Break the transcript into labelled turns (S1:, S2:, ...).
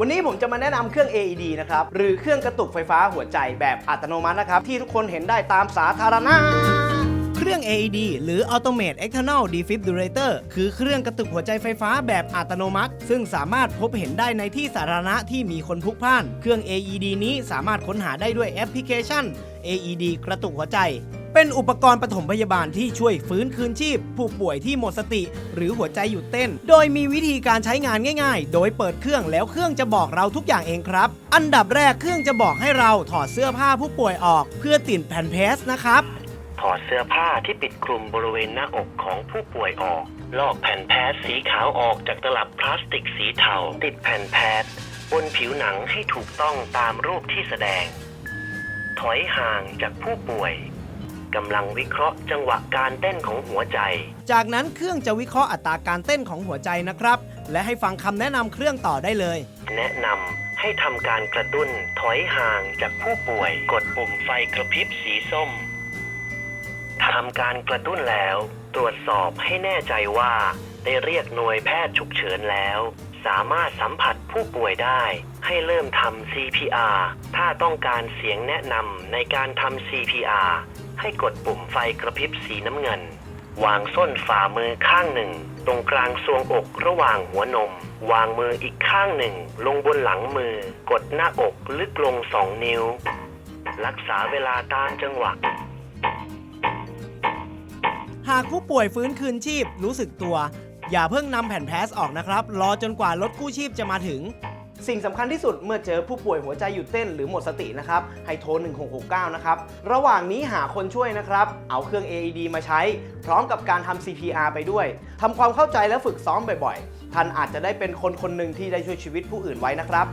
S1: วันนี้ผมจะมาแนะนำเครื่อง AED นะครับ หรือเครื่องกระตุกไฟฟ้าหัวใจแบบอัตโนมัตินะครับ ที่ทุกคนเห็นได้ตามสาธารณะเครื่อง AED หรือ Automate External Defibrillator คือเครื่องกระตุกหัวใจไฟฟ้าแบบอัตโนมัติ ซึ่งสามารถพบเห็นได้ในที่สาธารณะที่มีคนพลุกพล่าน เครื่อง AED นี้สามารถค้นหาได้ด้วยแอปพลิเคชัน AED กระตุกหัวใจ เป็นอุปกรณ์ปฐมพยาบาลที่ช่วยฟื้นคืนชีพ ผู้ป่วยที่หมดสติ หรือหัวใจหยุดเต้น โดยมีวิธีการใช้งานง่ายๆ โดยเปิดเครื่องแล้วเครื่องจะบอกเราทุกอย่างเองครับ อันดับแรกเครื่องจะบอกให้เราถอดเสื้อผ้าผู้ป่วยออก เพื่อติดแผ่นเพสนะครับ
S2: ถอดเสื้อผ้าที่ปิดคลุมบริเวณหน้าอกของผู้ป่วยออก ลอกแผ่นแพทสีขาวออกจากตลับพลาสติกสีเทาติดแผ่นแพทบนผิวหนังให้ถูกต้องตามรูปที่แสดง ถอยห่างจากผู้ป่วย กำลังวิเคราะห์จังหวะการเต้นของหัวใจ
S1: จากนั้นเครื่องจะวิเคราะห์อัตราการเต้นของหัวใจนะครับ และให้ฟังคำแนะนำเครื่องต่อได้เลย
S2: แนะนำให้ทำการกระตุ้นถอยห่างจากผู้ป่วย กดปุ่มไฟกระพริบสีส้มทำการกระตุ้นแล้ว ตรวจสอบให้แน่ใจว่า ได้เรียกหน่วยแพทย์ฉุกเฉินแล้ว สามารถสัมผัสผู้ป่วยได้ ให้เริ่มทำ CPR ถ้าต้องการเสียงแนะนำในการทำ CPR ให้กดปุ่มไฟกระพริบสีน้ำเงิน วางส้นฝ่ามือข้างหนึ่ง ตรงกลางทรวงอกระหว่างหัวนม วางมืออีกข้างหนึ่ง ลงบนหลังมือ กดหน้าอกลึกลงสองนิ้ว รักษาเวลาตามจังหวะ
S1: หากผู้ป่วยฟื้นคืนชีพรู้สึกตัว อย่าเพิ่งนำแผ่นแพสออกนะครับ รอจนกว่ารถกู้ชีพจะมาถึง สิ่งสำคัญที่สุดเมื่อเจอผู้ป่วยหัวใจหยุดเต้นหรือหมดสตินะครับ ให้โทร 1669 นะครับ ระหว่างนี้หาคนช่วยนะครับ เอาเครื่อง AED มาใช้ พร้อมกับการทำ CPR ไปด้วยทำความเข้าใจและฝึกซ้อมบ่อยๆ ท่านอาจจะได้เป็นคนคนหนึ่งที่ได้ช่วยชีวิตผู้อื่นไว้นะครับ